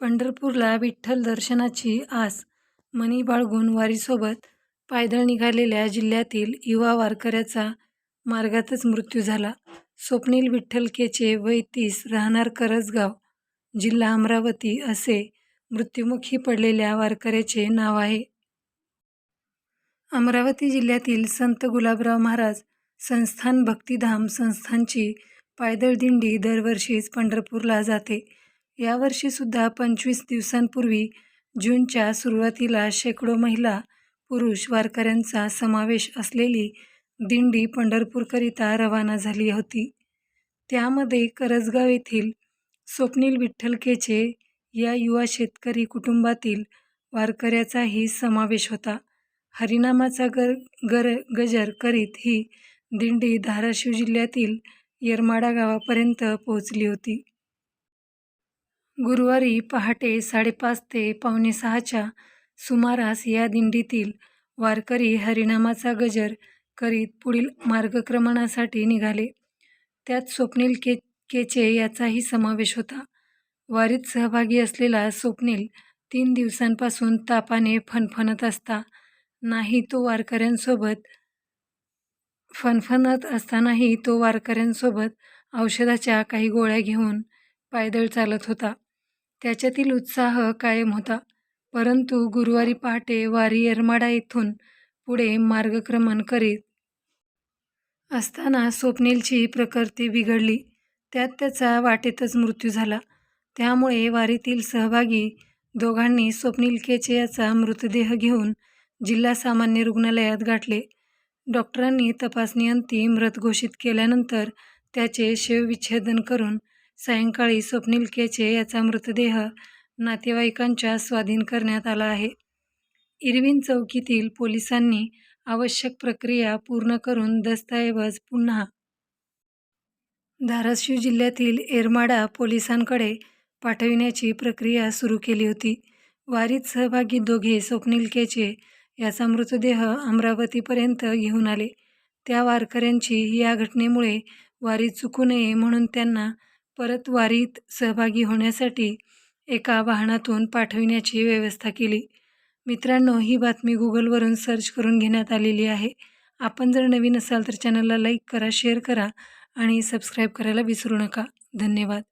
पंढरपूरला विठ्ठल दर्शनाची आस मनी बाळगून वारीसोबत पायदळ निघालेल्या जिल्ह्यातील युवा वारकऱ्याचा मार्गातच मृत्यू झाला. स्वप्नील विठ्ठल केचे वय तीस राहणार करजगाव, जिल्हा अमरावती असे मृत्युमुखी पडलेल्या वारकऱ्याचे नाव आहे. अमरावती जिल्ह्यातील संत गुलाबराव महाराज संस्थान भक्तिधाम संस्थांची पायदळ दिंडी दरवर्षीच पंढरपूरला जाते. यावर्षीसुद्धा पंचवीस दिवसांपूर्वी जूनच्या सुरुवातीला शेकडो महिला, पुरुष वारकऱ्यांचा समावेश असलेली दिंडी पंढरपूरकरिता रवाना झाली होती. त्यामध्ये करजगाव येथील स्वप्नील विठ्ठल केचे या युवा शेतकरी कुटुंबातील वारकऱ्याचाही समावेश होता. हरिनामाचा गर गर गजर करीत ही दिंडी धाराशिव जिल्ह्यातील येरमाडा गावापर्यंत पोहोचली होती. गुरुवारी पहाटे साडेपाच ते पावणे सहाच्या सुमारास या दिंडीतील वारकरी हरिनामाचा गजर करीत पुढील मार्गक्रमणासाठी निघाले. त्यात स्वप्नील के केचे याचाही समावेश होता. वारीत सहभागी असलेला स्वप्नील तीन दिवसांपासून तापाने फणफणत असता नाही तो वारकऱ्यांसोबत फणफणत असतानाही तो वारकऱ्यांसोबत औषधाच्या काही गोळ्या घेऊन पायदळ चालत होता. त्याच्यातील उत्साह कायम होता. परंतु गुरुवारी पहाटे वारी येरमाडा येथून पुढे मार्गक्रमण करीत असताना स्वप्नीलची प्रकृती बिघडली. त्यात त्याचा वाटेतच मृत्यू झाला. त्यामुळे वारीतील सहभागी दोघांनी स्वप्नील केचे याचा मृतदेह घेऊन जिल्हा सामान्य रुग्णालयात गाठले. डॉक्टरांनी तपासणीअंती मृत घोषित केल्यानंतर त्याचे शवविच्छेदन करून सायंकाळी स्वप्नील केचे याचा मृतदेह नातेवाईकांच्या स्वाधीन करण्यात आला आहे. इरविन चौकीतील पोलिसांनी आवश्यक प्रक्रिया पूर्ण करून दस्तऐवज पुन्हा धाराशिव जिल्ह्यातील एरमाडा पोलिसांकडे पाठविण्याची प्रक्रिया सुरू केली होती. वारीत सहभागी दोघे स्वप्नील केचे याचा मृतदेह अमरावतीपर्यंत घेऊन आले. त्या वारकऱ्यांची या घटनेमुळे वारी चुकू नये म्हणून त्यांना परत वारीत सहभागी होण्यासाठी एका वाहनातून पाठविण्याची व्यवस्था केली. मित्रांनो ही बातमी गुगलवरून सर्च करून घेण्यात आलेली आहे. आपण जर नवीन असाल तर चॅनलला लाईक करा, शेअर करा आणि सबस्क्राईब करायला विसरू नका. धन्यवाद.